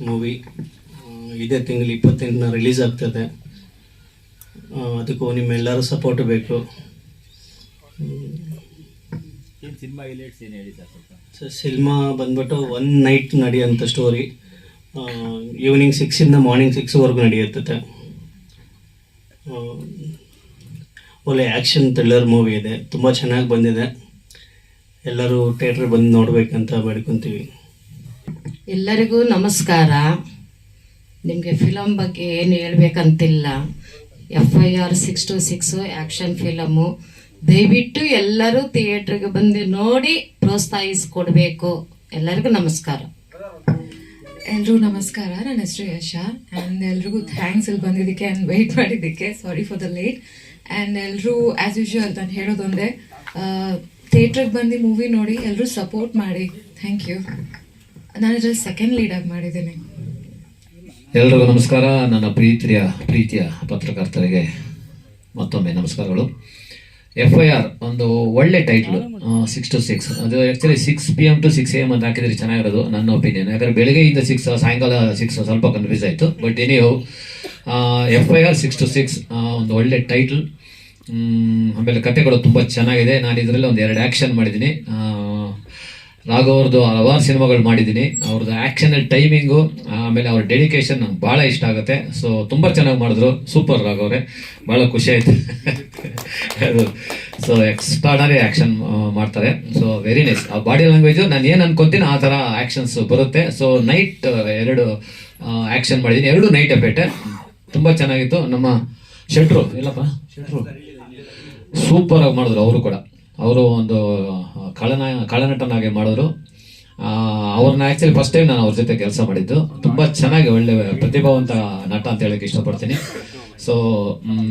Movie ಇದೇ ತಿಂಗಳು ಇಪ್ಪತ್ತೆಂಟನ release ಆಗ್ತದೆ. ಅದಕ್ಕೂ ನಿಮ್ಮೆಲ್ಲರೂ ಸಪೋರ್ಟ್ ಬೇಕು. ಸರ್ ಸಿನಿಮಾ ಬಂದ್ಬಿಟ್ಟು ಒನ್ ನೈಟ್ ನಡೆಯುವಂಥ ಸ್ಟೋರಿ ಈವ್ನಿಂಗ್ ಸಿಕ್ಸಿಂದ ಮಾರ್ನಿಂಗ್ ಸಿಕ್ಸ್ವರೆಗೂ ನಡೆಯುತ್ತದೆ ಆ, ಒಳ್ಳೆ ಆ್ಯಕ್ಷನ್ ಥ್ರಿಲ್ಲರ್ ಮೂವಿ ಇದೆ. ತುಂಬ ಚೆನ್ನಾಗಿ ಬಂದಿದೆ. ಎಲ್ಲರೂ ಥಿಯೇಟ್ರ್ ಬಂದು ನೋಡಬೇಕಂತ ಬೇಡ್ಕೊತೀವಿ. ಎಲ್ಲರಿಗೂ ನಮಸ್ಕಾರ. ನಿಮಗೆ ಫಿಲಮ್ ಬಗ್ಗೆ ಏನು ಹೇಳಬೇಕಂತಿಲ್ಲ. F I R six to six action film ದಯವಿಟ್ಟು ಎಲ್ಲರೂ ಥಿಯೇಟ್ರಿಗೆ ಬಂದು ನೋಡಿ ಪ್ರೋತ್ಸಾಹಿಸ್ಕೊಡ್ಬೇಕು. ಎಲ್ಲರಿಗೂ ನಮಸ್ಕಾರ. ಎಲ್ರಿಗೂ ನಮಸ್ಕಾರ. ನನ್ನ ಹೆಸರು ಯಶ. ಆ್ಯಂಡ್ ಎಲ್ರಿಗೂ ಥ್ಯಾಂಕ್ಸ್ ಇಲ್ಲಿ ಬಂದಿದ್ದಕ್ಕೆ ಆ್ಯಂಡ್ ವೆಯ್ಟ್ ಮಾಡಿದ್ದಕ್ಕೆ. Sorry for the late and ಎಲ್ಲರೂ ಆ್ಯಸ್ ಯೂಶುವಲ್ ನಾನು ಹೇಳೋದೊಂದೇ ಥಿಯೇಟ್ರಿಗೆ ಬಂದು ಮೂವಿ ನೋಡಿ. ಎಲ್ಲರೂ ಸಪೋರ್ಟ್ ಮಾಡಿ. ಥ್ಯಾಂಕ್ ಯು ನಾನು ಇದ್ರಲ್ಲಿ ಸೆಕೆಂಡ್ ಲೀಡಾಗಿ ಮಾಡಿದ್ದೀನಿ. ಎಲ್ರಿಗೂ ನಮಸ್ಕಾರ. ನನ್ನ ಪ್ರೀತಿಯ ಪ್ರೀತಿಯ ಪತ್ರಕರ್ತರಿಗೆ ಮತ್ತೊಮ್ಮೆ ನಮಸ್ಕಾರಗಳು. ಎಫ್ ಐ ಆರ್ ಒಂದು ಒಳ್ಳೆ ಟೈಟ್ಲು ಸಿಕ್ಸ್ ಟು ಸಿಕ್ಸ್ ಅದು actually six P M to six A M ಅಂತ ಹಾಕಿದ್ರೆ ಚೆನ್ನಾಗಿರೋದು, ನನ್ನ ಒಪಿನಿಯನ್ ಯಾಕಂದರೆ ಬೆಳಗ್ಗೆಯಿಂದ ಸಿಕ್ಸ್ ಸಾಯಂಕಾಲ ಸಿಕ್ಸ್ ಸ್ವಲ್ಪ ಕನ್ಫ್ಯೂಸ್ ಆಯಿತು. But anyhow F I R six to six ಒಂದು ಒಳ್ಳೆ ಟೈಟ್ಲ್ ಆಮೇಲೆ ಕಥೆಗಳು ತುಂಬ ಚೆನ್ನಾಗಿದೆ. ನಾನು ಇದರಲ್ಲಿ ಒಂದು ಎರಡು ಆ್ಯಕ್ಷನ್ ಮಾಡಿದ್ದೀನಿ. ರಾಘವ್ ಅವ್ರದ್ದು ಹಲವಾರು ಸಿನಿಮಾಗಳು ಮಾಡಿದ್ದೀನಿ. ಅವ್ರದ್ದು ಆ್ಯಕ್ಷನ್ ಟೈಮಿಂಗು ಆಮೇಲೆ ಅವ್ರ ಡೆಡಿಕೇಶನ್ ನಂಗೆ ಭಾಳ ಇಷ್ಟ ಆಗುತ್ತೆ. ಸೊ ತುಂಬ ಚೆನ್ನಾಗಿ ಮಾಡಿದ್ರು. ಸೂಪರ್ ರಾಘವ್ ಅವರೇ ಭಾಳ ಖುಷಿ ಆಯ್ತು. ಅದು. ಸೊ ಎಕ್ಸ್ಟ್ರಾಡನರಿ ಆ್ಯಕ್ಷನ್ ಮಾಡ್ತಾರೆ. ಸೊ ವೆರಿ ನೈಸ್ ಆ ಬಾಡಿ ಲ್ಯಾಂಗ್ವೇಜು ನಾನು ಏನು ಅನ್ಕೊತೀನಿ ಆ ಥರ ಆ್ಯಕ್ಷನ್ಸ್ ಬರುತ್ತೆ. ಸೊ ನೈಟ್ ಎರಡು ಆ್ಯಕ್ಷನ್ ಮಾಡಿದ್ದೀನಿ. ಎರಡು ನೈಟ್ ಎಫೆಕ್ಟೆ ತುಂಬ ಚೆನ್ನಾಗಿತ್ತು. ನಮ್ಮ ಶೆಟ್ರು ಇಲ್ಲಪ್ಪ? ಶೆಟ್ರು. ಸೂಪರಾಗಿ ಆಗಿ ಮಾಡಿದ್ರು ಅವರು ಕೂಡ. ಅವರು ಒಂದು ಕಳನ, ಕಳನಟನಾಗಿ ಮಾಡಿದ್ರು. ಅವ್ರನ್ನ ಆ್ಯಕ್ಚುಲಿ ಫಸ್ಟ್ ಟೈಮ್ ನಾನು ಅವ್ರ ಜೊತೆ ಕೆಲಸ ಮಾಡಿದ್ದು. ತುಂಬ ಚೆನ್ನಾಗಿ ಒಳ್ಳೆ ಪ್ರತಿಭಾವಂತ ನಟ ಅಂತ ಹೇಳಕ್ಕೆ ಇಷ್ಟಪಡ್ತೀನಿ. ಸೊ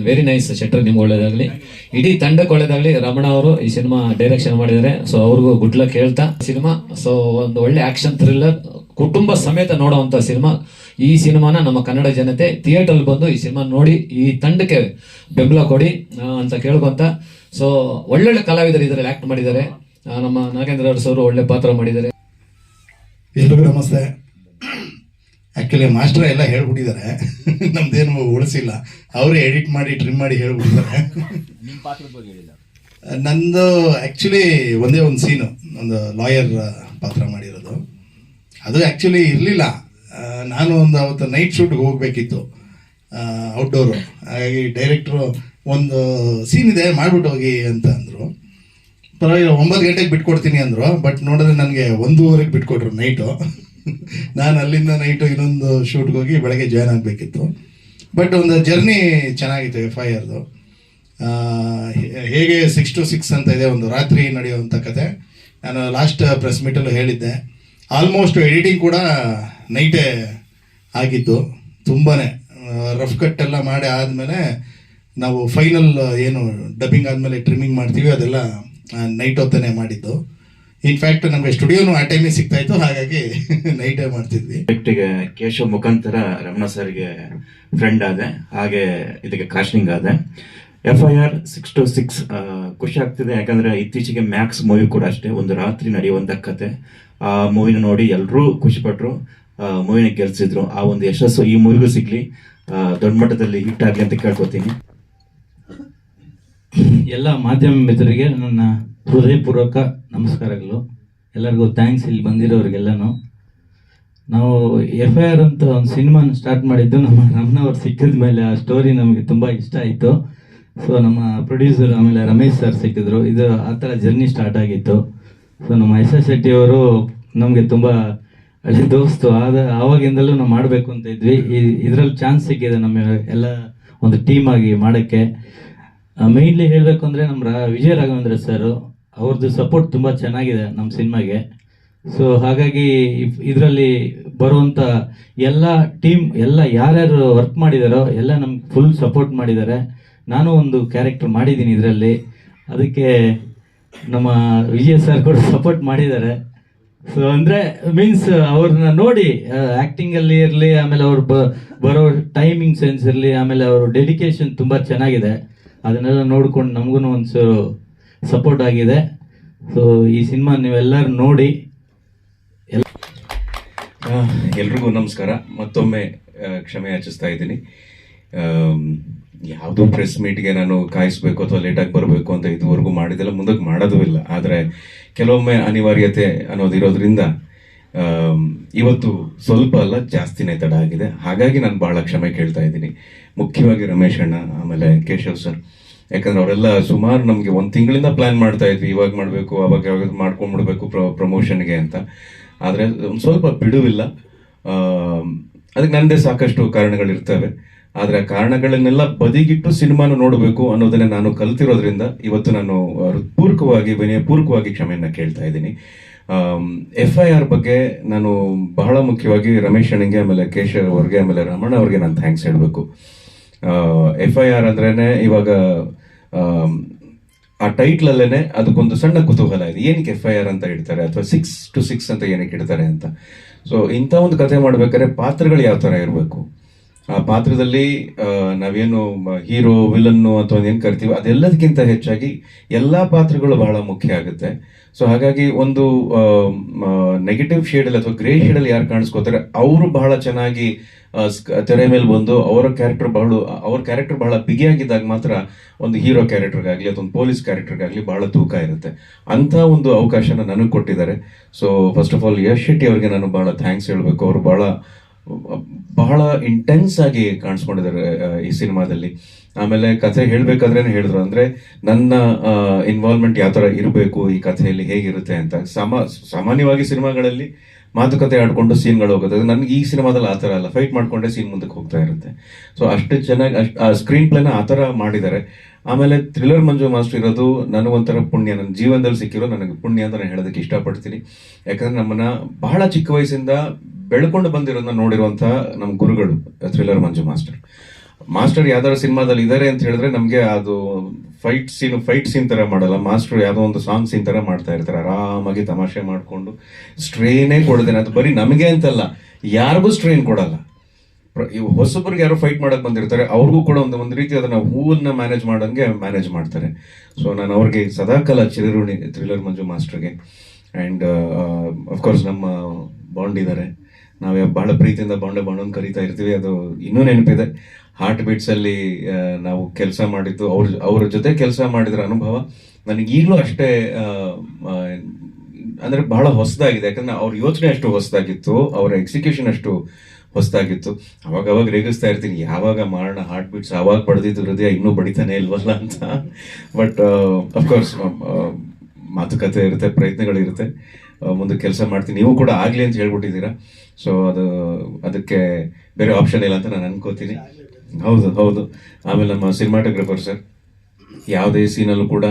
ವೆರಿ ನೈಸ್ ಶೆಟ್ರ್ ನಿಮ್ಗೆ ಒಳ್ಳೇದಾಗಲಿ. ಇಡೀ ತಂಡಕ್ಕೆ ಒಳ್ಳೇದಾಗಲಿ ರಮಣ ಅವರು ಈ ಸಿನಿಮಾ ಡೈರೆಕ್ಷನ್ ಮಾಡಿದ್ದಾರೆ. ಸೊ ಅವ್ರಿಗೂ ಗುಡ್ ಲಕ್ ಹೇಳ್ತಾ ಸಿನಿಮಾ. ಸೊ ಒಂದು ಒಳ್ಳೆ ಆಕ್ಷನ್ ಥ್ರಿಲ್ಲರ್ ಕುಟುಂಬ ಸಮೇತ ನೋಡೋವಂಥ ಸಿನಿಮಾ. ಈ ಸಿನಿಮಾನ ನಮ್ಮ ಕನ್ನಡ ಜನತೆ ಥಿಯೇಟರ್ ಬಂದು ಈ ಸಿನಿಮಾ ನೋಡಿ ಈ ತಂಡಕ್ಕೆ ಬೆಂಬಲ ಕೊಡಿ ಅಂತ ಕೇಳ್ಕೊಂತ. ಸೊ ಒಳ್ಳೊಳ್ಳೆ ಕಲಾವಿದರು ಇದರಲ್ಲಿ ಆಕ್ಟ್ ಮಾಡಿದ್ದಾರೆ. ನಮ್ಮ ನಾಗೇಂದ್ರ ಸರ್ ಅವರು ಒಳ್ಳೆ ಪಾತ್ರ ಮಾಡಿದ್ದಾರೆ. ಎಲ್ರಿಗೂ ನಮಸ್ತೆ. ಆ್ಯಕ್ಚುಲಿ ಮಾಸ್ಟರ್ ಎಲ್ಲ ಹೇಳ್ಬಿಟ್ಟಿದ್ದಾರೆ. ನಮ್ದೇನು ಉಳಿಸಿಲ್ಲ. ಅವರೇ ಎಡಿಟ್ ಮಾಡಿ ಟ್ರಿಮ್ ಮಾಡಿ ಹೇಳ್ಬಿಟ್ಟಿದ್ದಾರೆ. ನಿಮ್ಮ ಪಾತ್ರದ ಬಗ್ಗೆ ಹೇಳಿಲ್ಲ. ನಂದು ಆ್ಯಕ್ಚುಲಿ ಒಂದೇ ಒಂದು ಸೀನು ಒಂದು ಲಾಯರ್ ಪಾತ್ರ ಮಾಡಿರೋದು. ಅದು ಆ್ಯಕ್ಚುಲಿ ಇರಲಿಲ್ಲ. ನಾನು ಒಂದು ಅವತ್ತು ನೈಟ್ ಶೂಟ್ಗೆ ಹೋಗಬೇಕಿತ್ತು. ಔಟ್ಡೋರು ಹಾಗಾಗಿ ಡೈರೆಕ್ಟ್ರು ಒಂದು ಸೀನ್ ಇದೆ, ಮಾಡ್ಬಿಟ್ಟು ಹೋಗಿ ಅಂತ ಅಂದರು. ಪರವಾಗಿಲ್ಲ, ಒಂಬತ್ತು ಗಂಟೆಗೆ ಬಿಟ್ಕೊಡ್ತೀನಿ ಅಂದರು. ಬಟ್ ನೋಡಿದ್ರೆ ನನಗೆ ಒಂದೂವರೆಗೆ ಬಿಟ್ಕೊಟ್ರು ನೈಟು ನಾನು ಅಲ್ಲಿಂದ ನೈಟು ಇನ್ನೊಂದು ಶೂಟ್ಗೆ ಹೋಗಿ ಬೆಳಗ್ಗೆ ಜಾಯ್ನ್ ಆಗಬೇಕಿತ್ತು. ಬಟ್ ಒಂದು ಜರ್ನಿ ಚೆನ್ನಾಗಿತ್ತು ಎಫ್ ಐ ಆರ್ದು ಹೇಗೆ ಸಿಕ್ಸ್ ಟು ಸಿಕ್ಸ್ ಅಂತ ಇದೆ, ಒಂದು ರಾತ್ರಿ ನಡೆಯುವಂಥ ಕತೆ. ನಾನು ಲಾಸ್ಟ್ ಪ್ರೆಸ್ ಮೀಟಲ್ಲೂ ಹೇಳಿದ್ದೆ. ಆಲ್ಮೋಸ್ಟ್ ಎಡಿಟಿಂಗ್ ಕೂಡ ನೈಟೇ ಆಗಿದ್ದು ತುಂಬಾ ರಫ್ ಕಟ್ ಎಲ್ಲ ಮಾಡಿ ಆದಮೇಲೆ ನಾವು ಫೈನಲ್ ಏನು ಡಬ್ಬಿಂಗ್ ಆದಮೇಲೆ ಟ್ರಿಮ್ಮಿಂಗ್ ಮಾಡ್ತೀವಿ, ಅದೆಲ್ಲ ನೈಟ್ ಹೊತ್ತನೇ ಮಾಡಿದ್ದು. ಇನ್ಫ್ಯಾಕ್ಟ್ ನಮಗೆ ಸ್ಟುಡಿಯೋನು ಆ ಟೈಮಿಗೆ ಸಿಗ್ತಾ ಇತ್ತು, ಹಾಗಾಗಿ ನೈಟೇ ಮಾಡ್ತಿದ್ವಿ. ಕೇಶವ್ ಮುಖಾಂತರ ರಮಣ ಸರ್ಗೆ ಫ್ರೆಂಡ್ ಆದೆ, ಹಾಗೆ ಇದಕ್ಕೆ ಕಾಸ್ಟಿಂಗ್ ಆದೆ. F I R six to six ಖುಷಿ ಆಗ್ತಿದೆ ಯಾಕಂದ್ರೆ ಇತ್ತೀಚೆಗೆ ಮ್ಯಾಕ್ಸ್ ಮೂವಿ ಕೂಡ ಅಷ್ಟೇ, ಒಂದು ರಾತ್ರಿ ನಡೆಯುವಂತ ಕತೆ. ಆ ಮೂವಿನ ನೋಡಿ ಎಲ್ಲರೂ ಖುಷಿಪಟ್ರು. ಮೂವಿನ ಗೆಲ್ಸಿದ್ರು. ಆ ಒಂದು ಯಶಸ್ಸು ಈ ಮೂವಿಗೂ ಸಿಗ್ಲಿ. ದೊಡ್ಡ ಮಟ್ಟದಲ್ಲಿ ಹಿಟ್ ಆಗ್ಲಿ ಅಂತ ಕೇಳ್ಕೊತೀನಿ. ಎಲ್ಲ ಮಾಧ್ಯಮ ಮಿತ್ರರಿಗೆ ನನ್ನ ಹೃದಯಪೂರ್ವಕ ನಮಸ್ಕಾರಗಳು. ಎಲ್ಲರಿಗೂ ಥ್ಯಾಂಕ್ಸ್ ಇಲ್ಲಿ ಬಂದಿರೋರಿಗೆಲ್ಲನೂ. ನಾವು ಎಫ್ ಐ ಆರ್ ಅಂತ ಒಂದು ಸಿನಿಮಾನ ಸ್ಟಾರ್ಟ್ ಮಾಡಿದ್ದು ನಮ್ಮ ರಮ್ನವ್ರು ಸಿಕ್ಕಿದ ಮೇಲೆ ಆ ಸ್ಟೋರಿ ನಮಗೆ ತುಂಬ ಇಷ್ಟ ಆಯಿತು. ಸೊ ನಮ್ಮ ಪ್ರೊಡ್ಯೂಸರ್ ಆಮೇಲೆ ರಮೇಶ್ ಸರ್ ಸಿಕ್ಕಿದ್ರು. ಇದು ಆ ಥರ ಜರ್ನಿ ಸ್ಟಾರ್ಟ್ ಆಗಿತ್ತು. ಸೊ ನಮ್ಮ ಎಸ್ ಶೆಟ್ಟಿ ಅವರು ನಮಗೆ ತುಂಬ ಹಳೆ ದೋಸ್ತು. ಆದ, ಆವಾಗಿಂದಲೂ ನಾವು ಮಾಡಬೇಕು ಅಂತ ಇದ್ವಿ. ಇದರಲ್ಲಿ ಚಾನ್ಸ್ ಸಿಕ್ಕಿದೆ ನಮ್ಮ ಎಲ್ಲ ಒಂದು ಟೀಮ್ ಆಗಿ ಮಾಡೋಕ್ಕೆ. ಮೇಯ್ನ್ಲಿ ಹೇಳಬೇಕು ಅಂದರೆ ನಮ್ಮ ವಿಜಯ ರಾಘವೇಂದ್ರ ಸರ್ ಅವ್ರದ್ದು ಸಪೋರ್ಟ್ ತುಂಬ ಚೆನ್ನಾಗಿದೆ ನಮ್ಮ ಸಿನಿಮಾಗೆ. ಸೊ ಹಾಗಾಗಿ ಇದರಲ್ಲಿ ಬರುವಂಥ ಎಲ್ಲ ಟೀಮ್ ಎಲ್ಲ ಯಾರ್ಯಾರು ವರ್ಕ್ ಮಾಡಿದಾರೋ ಎಲ್ಲ ನಮ್ಗೆ ಫುಲ್ ಸಪೋರ್ಟ್ ಮಾಡಿದ್ದಾರೆ. ನಾನು ಒಂದು ಕ್ಯಾರೆಕ್ಟರ್ ಮಾಡಿದ್ದೀನಿ ಇದರಲ್ಲಿ. ಅದಕ್ಕೆ ನಮ್ಮ ವಿಜಯ ಸರ್ ಕೂಡ ಸಪೋರ್ಟ್ ಮಾಡಿದ್ದಾರೆ. ಸೊ ಅಂದರೆ ಮೀನ್ಸ್ ಅವ್ರನ್ನ ನೋಡಿ ಆ್ಯಕ್ಟಿಂಗಲ್ಲಿ ಇರಲಿ, ಆಮೇಲೆ ಅವ್ರು ಬ, ಬರೋ ಟೈಮಿಂಗ್ ಸೆನ್ಸ್ ಇರಲಿ, ಆಮೇಲೆ ಅವ್ರ ಡೆಡಿಕೇಶನ್ ತುಂಬ ಚೆನ್ನಾಗಿದೆ. ಅದನ್ನೆಲ್ಲ ನೋಡ್ಕೊಂಡು ನಮಗೂ ಒಂದು ಸಪೋರ್ಟ್ ಆಗಿದೆ. ಸೊ ಈ ಸಿನಿಮಾ ನೀವೆಲ್ಲರೂ ನೋಡಿ. ಎಲ್ಲ ಎಲ್ರಿಗೂ ನಮಸ್ಕಾರ. ಮತ್ತೊಮ್ಮೆ ಕ್ಷಮೆ ಯಾಚಿಸ್ತಾ ಇದ್ದೀನಿ. ಯಾವುದೋ ಪ್ರೆಸ್ ಮೀಟ್ಗೆ ನಾನು ಕಾಯಿಸ್ಬೇಕು ಅಥವಾ ಲೇಟಾಗಿ ಬರಬೇಕು ಅಂತ ಇದುವರೆಗೂ ಮಾಡಿದೆಲ್ಲ ಮುಂದಕ್ಕೆ ಮಾಡೋದೂ ಇಲ್ಲ. ಆದರೆ ಕೆಲವೊಮ್ಮೆ ಅನಿವಾರ್ಯತೆ ಅನ್ನೋದಿರೋದ್ರಿಂದ ಇವತ್ತು ಸ್ವಲ್ಪ ಅಲ್ಲ, ಜಾಸ್ತಿನೇ ತಡ ಆಗಿದೆ. ಹಾಗಾಗಿ ನಾನು ಭಾಳ ಕ್ಷಮೆ ಕೇಳ್ತಾ ಇದ್ದೀನಿ. ಮುಖ್ಯವಾಗಿ ರಮೇಶ್ ಅಣ್ಣ, ಆಮೇಲೆ ಕೇಶವ್ ಸರ್ ಯಾಕಂದ್ರೆ ಅವರೆಲ್ಲ ಸುಮಾರು ನಮಗೆ ಒಂದು ತಿಂಗಳಿಂದ ಪ್ಲ್ಯಾನ್ ಮಾಡ್ತಾ ಇದ್ವಿ. ಇವಾಗ ಮಾಡಬೇಕು, ಅವಾಗ ಯಾವಾಗ ಮಾಡ್ಕೊಂಡ್ಬಿಡ್ಬೇಕು ಪ್ರ ಪ್ರಮೋಷನ್ಗೆ ಅಂತ. ಆದರೆ ಒಂದು ಸ್ವಲ್ಪ ಬಿಡುವಿಲ್ಲ. ಅದಕ್ಕೆ ನನ್ನದೇ ಸಾಕಷ್ಟು ಕಾರಣಗಳಿರ್ತವೆ. ಆದರೆ ಆ ಕಾರಣಗಳನ್ನೆಲ್ಲ ಬದಿಗಿಟ್ಟು ಸಿನಿಮಾನ ನೋಡಬೇಕು ಅನ್ನೋದನ್ನ ನಾನು ಕಲ್ತಿರೋದ್ರಿಂದ ಇವತ್ತು ನಾನು ಹೃತ್ಪೂರ್ವಕವಾಗಿ, ವಿನಯಪೂರ್ವಕವಾಗಿ ಕ್ಷಮೆಯನ್ನ ಕೇಳ್ತಾ ಇದ್ದೀನಿ. ಎಫ್ ಐ ಆರ್ ಬಗ್ಗೆ ನಾನು ಬಹಳ ಮುಖ್ಯವಾಗಿ ರಮೇಶ್ ಅಣ್ಣಿಗೆ, ಆಮೇಲೆ ಕೇಶವ್ ಅವ್ರಿಗೆ, ಆಮೇಲೆ ರಮಣ ಅವ್ರಿಗೆ ನಾನು ಥ್ಯಾಂಕ್ಸ್ ಹೇಳಬೇಕು. ಎಫ್ ಐ ಆರ್ ಅಂದ್ರೇನೆ ಇವಾಗ ಆ ಟೈಟ್ಲ್ ಅಲ್ಲೇನೆ ಅದಕ್ಕೊಂದು ಸಣ್ಣ ಕುತೂಹಲ ಇದೆ. ಏನಕ್ಕೆ ಎಫ್ ಐ ಆರ್ ಅಂತ ಇಡ್ತಾರೆ ಅಥವಾ ಸಿಕ್ಸ್ ಟು ಸಿಕ್ಸ್ ಅಂತ ಏನಕ್ಕೆ ಇಡ್ತಾರೆ ಅಂತ. ಸೊ ಇಂಥ ಒಂದು ಕತೆ ಮಾಡ್ಬೇಕಾದ್ರೆ ಪಾತ್ರಗಳು ಯಾವ ಥರ ಇರಬೇಕು? ಆ ಪಾತ್ರದಲ್ಲಿ ನಾವೇನು ಹೀರೋ, ವಿಲನ್ನು ಅಥವಾ ಏನು ಕರಿತೀವಿ ಅದೆಲ್ಲದಕ್ಕಿಂತ ಹೆಚ್ಚಾಗಿ ಎಲ್ಲ ಪಾತ್ರಗಳು ಬಹಳ ಮುಖ್ಯ ಆಗುತ್ತೆ. ಸೊ ಹಾಗಾಗಿ ಒಂದು ನೆಗೆಟಿವ್ ಶೇಡಲ್ಲಿ ಅಥವಾ ಗ್ರೇ ಶೇಡಲ್ಲಿ ಯಾರು ಕಾಣಿಸ್ಕೋತಾರೆ, ಅವರು ಬಹಳ ಚೆನ್ನಾಗಿ ತೆರೆ ಮೇಲೆ ಬಂದು ಅವರ ಕ್ಯಾರೆಕ್ಟರ್ ಬಹಳ, ಅವ್ರ ಕ್ಯಾರೆಕ್ಟರ್ ಬಹಳ ಬಿಗಿಯಾಗಿದ್ದಾಗ ಮಾತ್ರ ಒಂದು ಹೀರೋ ಕ್ಯಾರೆಕ್ಟರ್ಗಾಗಲಿ ಅಥವಾ ಒಂದು ಪೊಲೀಸ್ ಕ್ಯಾರೆಕ್ಟರ್ಗಾಗಲಿ ಬಹಳ ತೂಕ ಇರುತ್ತೆ. ಅಂಥ ಒಂದು ಅವಕಾಶನ ನನಗೆ ಕೊಟ್ಟಿದ್ದಾರೆ. So first of all Yash Shetty ಅವರಿಗೆ ನಾನು ಬಹಳ ಥ್ಯಾಂಕ್ಸ್ ಹೇಳಬೇಕು. ಅವರು ಬಹಳ ಬಹಳ ಇಂಟೆನ್ಸ್ ಆಗಿ ಕಾಣಿಸ್ಕೊಂಡಿದ್ದಾರೆ ಈ ಸಿನಿಮಾದಲ್ಲಿ. ಆಮೇಲೆ ಕಥೆ ಹೇಳ್ಬೇಕಾದ್ರೆ ಹೇಳಿದ್ರು. ಅಂದ್ರೆ ನನ್ನ ಇನ್ವಾಲ್ವ್ಮೆಂಟ್ ಯಾವ ತರ ಇರಬೇಕು, ಈ ಕಥೆಯಲ್ಲಿ ಹೇಗಿರುತ್ತೆ ಅಂತ. ಸಮ, ಸಾಮಾನ್ಯವಾಗಿ ಸಿನಿಮಾಗಳಲ್ಲಿ ಮಾತುಕತೆ ಆಡ್ಕೊಂಡು ಸೀನ್ಗಳು ಹೋಗುತ್ತೆ. ನನಗೆ ಈ ಸಿನಿಮಾದಲ್ಲಿ ಆ ಥರ ಅಲ್ಲ. ಫೈಟ್ ಮಾಡ್ಕೊಂಡೆ ಸೀನ್ ಮುಂದಕ್ಕೆ ಹೋಗ್ತಾ ಇರುತ್ತೆ. ಸೊ ಅಷ್ಟು ಚೆನ್ನಾಗಿ, ಅಷ್ಟು, ಆ ಸ್ಕ್ರೀನ್ ಪ್ಲೇನ ಆ ಥರ ಮಾಡಿದ್ದಾರೆ. ಆಮೇಲೆ ಥ್ರಿಲ್ಲರ್ ಮಂಜು ಮಾಸ್ಟರ್ ಇರೋದು ನನಗೊಂಥರ ಪುಣ್ಯ. ನನ್ನ ಜೀವನದಲ್ಲಿ ಸಿಕ್ಕಿರೋ ನನಗೆ ಪುಣ್ಯ ಅಂತ ನಾನು ಹೇಳೋದಕ್ಕೆ ಇಷ್ಟಪಡ್ತೀನಿ. ಯಾಕಂದ್ರೆ ನಮ್ಮನ್ನ ಬಹಳ ಚಿಕ್ಕ ವಯಸ್ಸಿಂದ ಬೆಳ್ಕೊಂಡು ಬಂದಿರೋದನ್ನ ನೋಡಿರುವಂಥ ನಮ್ಮ ಗುರುಗಳು ಥ್ರಿಲ್ಲರ್ ಮಂಜು ಮಾಸ್ಟರ್ ಮಾಸ್ಟರ್ ಯಾವ್ದಾದ್ರು ಸಿನಿಮಾದಲ್ಲಿ ಇದ್ದಾರೆ ಅಂತ ಹೇಳಿದ್ರೆ ನಮಗೆ ಅದು ಫೈಟ್ ಸೀನ್ ಫೈಟ್ ಸೀನ್ ತರ ಮಾಡಲ್ಲ. ಮಾಸ್ಟರ್ ಯಾವುದೋ ಒಂದು ಸಾಂಗ್ ಸೀನ್ ತರ ಮಾಡ್ತಾ ಇರ್ತಾರೆ. ಆರಾಮಾಗಿ ತಮಾಷೆ ಮಾಡಿಕೊಂಡು ಸ್ಟ್ರೈನೇ ಕೊಡದೇನೆ. ಅದು ಬರೀ ನಮಗೆ ಅಂತಲ್ಲ. ಯಾರಿಗೂ ಸ್ಟ್ರೈನ್ ಕೊಡಲ್ಲ. ಹೊಸಬ್ರಿಗೆ ಯಾರೋ ಫೈಟ್ ಮಾಡಕ್ ಬಂದಿರ್ತಾರೆ. ಅವ್ರಿಗೂ ಕೂಡ ಒಂದು ಒಂದು ರೀತಿ ಅದನ್ನ ಹೂವನ್ನ ಮ್ಯಾನೇಜ್ ಮಾಡೋಂಗೆ ಮ್ಯಾನೇಜ್ ಮಾಡ್ತಾರೆ. ಸೊ ನಾನು ಅವ್ರಿಗೆ ಸದಾಕಾಲ ಚಿರಋಣಿ ಥ್ರಿಲ್ಲರ್ ಮಂಜು ಮಾಸ್ಟರ್ಗೆ. ಆ್ಯಂಡ್ ಅಫ್ಕೋರ್ಸ್ ನಮ್ಮ ಬಾಂಡ್ ಇದ್ದಾರೆ ನಾವು ಬಹಳ ಪ್ರೀತಿಯಿಂದ ಬಾಂಡೆ ಬಾಂಡ್ ಕರಿತಾ ಇರ್ತೀವಿ. ಅದು ಇನ್ನೂ ನೆನಪಿದೆ. ಹಾರ್ಟ್ ಬೀಟ್ಸ್ ಅಲ್ಲಿ ನಾವು ಕೆಲಸ ಮಾಡಿದ್ದು, ಅವ್ರ ಅವ್ರ ಜೊತೆ ಕೆಲಸ ಮಾಡಿದ್ರ ಅನುಭವ ನನಗೆ ಈಗಲೂ ಅಷ್ಟೇ ಅಂದ್ರೆ ಬಹಳ ಹೊಸದಾಗಿದೆ. ಯಾಕಂದ್ರೆ ಅವ್ರ ಯೋಚನೆ ಅಷ್ಟು ಹೊಸದಾಗಿತ್ತು, ಅವರ ಎಕ್ಸಿಕ್ಯೂಷನ್ ಅಷ್ಟು ಹೊಸದಾಗಿತ್ತು. ಅವಾಗ ಅವಾಗ ರೇಗಿಸ್ತಾ ಇರ್ತೀನಿ, ಯಾವಾಗ ಮಾಡೋಣ ಹಾರ್ಟ್ ಬೀಟ್ಸ್ ಅವಾಗ ಪಡೆದಿದ್ದು ಹೃದಯ ಇನ್ನೂ ಬಡಿತಾನೆ ಇಲ್ವಲ್ಲ ಅಂತ. ಬಟ್ ಅಫ್ಕೋರ್ಸ್ ಮಾತುಕತೆ ಇರುತ್ತೆ ಪ್ರಯತ್ನಗಳಿರುತ್ತೆ ಮುಂದೆ ಕೆಲಸ ಮಾಡ್ತೀನಿ. ನೀವು ಕೂಡ ಆಗ್ಲಿ ಅಂತ ಹೇಳ್ಬಿಟ್ಟಿದ್ದೀರಾ. ಸೊ ಅದು, ಅದಕ್ಕೆ ಬೇರೆ ಆಪ್ಷನ್ ಇಲ್ಲ ಅಂತ ನಾನು ಅನ್ಕೋತೀನಿ. ಹೌದು ಹೌದು. ಆಮೇಲೆ ನಮ್ಮ ಸಿನಿಮಾಟೋಗ್ರಫರ್ ಸರ್, ಯಾವುದೇ ಸೀನಲ್ಲೂ ಕೂಡ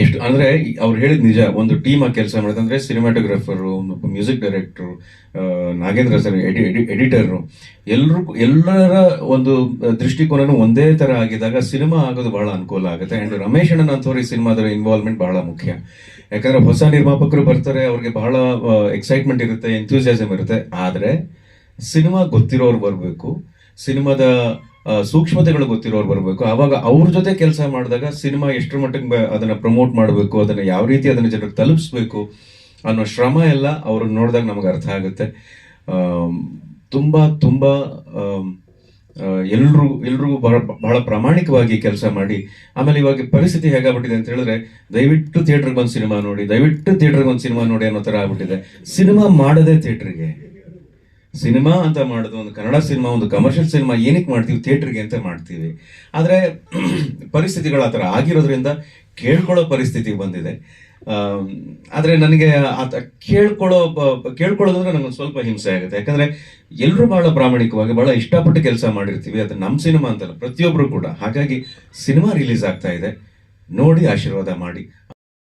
ಎಷ್ಟು, ಅಂದ್ರೆ ಅವ್ರು ಹೇಳಿದ ನಿಜ, ಒಂದು ಟೀಮ್ ಆಗಿ ಕೆಲಸ ಮಾಡೋದಂದ್ರೆ cinematographer music director Nagendra sir, ಎಡಿ ಎಡಿಟರ್ ಎಲ್ಲರೂ ಎಲ್ಲರ ಒಂದು ದೃಷ್ಟಿಕೋನನು ಒಂದೇ ತರ ಆಗಿದಾಗ ಸಿನಿಮಾ ಆಗೋದು ಬಹಳ ಅನುಕೂಲ ಆಗುತ್ತೆ. ಆ್ಯಂಡ್ ರಮೇಶ್ ಅಣ್ಣನ ಅಂತವ್ರ ಈ ಸಿನಿಮಾದ ಇನ್ವಾಲ್ವ್ಮೆಂಟ್ ಬಹಳ ಮುಖ್ಯ. ಯಾಕಂದ್ರೆ ಹೊಸ ನಿರ್ಮಾಪಕರು ಬರ್ತಾರೆ, ಅವ್ರಿಗೆ ಬಹಳ ಎಕ್ಸೈಟ್ಮೆಂಟ್ ಇರುತ್ತೆ ಎಂಥೂಸಿಯಾಸಮ್ ಇರುತ್ತೆ. ಆದ್ರೆ, ಸಿನಿಮಾ ಗೊತ್ತಿರೋರು ಬರಬೇಕು. ಸಿನಿಮಾದ ಸೂಕ್ಷ್ಮತೆಗಳು ಗೊತ್ತಿರೋರು ಬರಬೇಕು. ಆವಾಗ ಅವ್ರ ಜೊತೆ ಕೆಲಸ ಮಾಡಿದಾಗ ಸಿನಿಮಾ ಎಷ್ಟರ ಮಟ್ಟಿಗೆ ಅದನ್ನ ಪ್ರಮೋಟ್ ಮಾಡಬೇಕು, ಅದನ್ನ ಯಾವ ರೀತಿ ಅದನ್ನ ಜನರಿಗೆ ತಲುಪಿಸ್ಬೇಕು ಅನ್ನೋ ಶ್ರಮ ಎಲ್ಲ ಅವ್ರನ್ನ ನೋಡಿದಾಗ ನಮಗೆ ಅರ್ಥ ಆಗುತ್ತೆ. ತುಂಬ, ತುಂಬಾ ಎಲ್ರು, ಎಲ್ರಿಗೂ ಬಹಳ ಬಹಳ ಪ್ರಾಮಾಣಿಕವಾಗಿ ಕೆಲಸ ಮಾಡಿ, ಆಮೇಲೆ ಇವಾಗ ಪರಿಸ್ಥಿತಿ ಹೇಗಾಗ್ಬಿಟ್ಟಿದೆ ಅಂತ ಹೇಳಿದ್ರೆ, ದಯವಿಟ್ಟು ಥಿಯೇಟರ್ಗೆ ಬಂದು ಸಿನಿಮಾ ನೋಡಿ, ದಯವಿಟ್ಟು ಥಿಯೇಟರ್ಗೆ ಒಂದು ಸಿನಿಮಾ ನೋಡಿ ಅನ್ನೋ ತರ ಆಗ್ಬಿಟ್ಟಿದೆ. ಸಿನಿಮಾ ಮಾಡದೆ ಥಿಯೇಟರ್ಗೆ ಸಿನಿಮಾ ಅಂತ ಮಾಡೋದು, ಒಂದು ಕನ್ನಡ ಸಿನಿಮಾ, ಒಂದು ಕಮರ್ಷಿಯಲ್ ಸಿನಿಮಾ ಏನಕ್ಕೆ ಮಾಡ್ತೀವಿ? ಥಿಯೇಟ್ರಿಗೆ ಅಂತ ಮಾಡ್ತೀವಿ. ಆದರೆ ಪರಿಸ್ಥಿತಿಗಳು ಆ ಥರ ಆಗಿರೋದ್ರಿಂದ ಕೇಳ್ಕೊಳ್ಳೋ ಪರಿಸ್ಥಿತಿ ಬಂದಿದೆ. ಆದರೆ ನನಗೆ ಆತ ಕೇಳ್ಕೊಳ್ಳೋ ಕೇಳ್ಕೊಳ್ಳೋದಂದ್ರೆ ನನಗೆ ಸ್ವಲ್ಪ ಹಿಂಸೆ ಆಗುತ್ತೆ. ಯಾಕಂದರೆ ಎಲ್ಲರೂ ಭಾಳ ಪ್ರಾಮಾಣಿಕವಾಗಿ ಭಾಳ ಇಷ್ಟಪಟ್ಟು ಕೆಲಸ ಮಾಡಿರ್ತೀವಿ. ಅದು ನಮ್ಮ ಸಿನಿಮಾ ಅಂತಲ್ಲ ಪ್ರತಿಯೊಬ್ಬರು ಕೂಡ. ಹಾಗಾಗಿ ಸಿನಿಮಾ ರಿಲೀಸ್ ಆಗ್ತಾ ಇದೆ. ನೋಡಿ ಆಶೀರ್ವಾದ ಮಾಡಿ.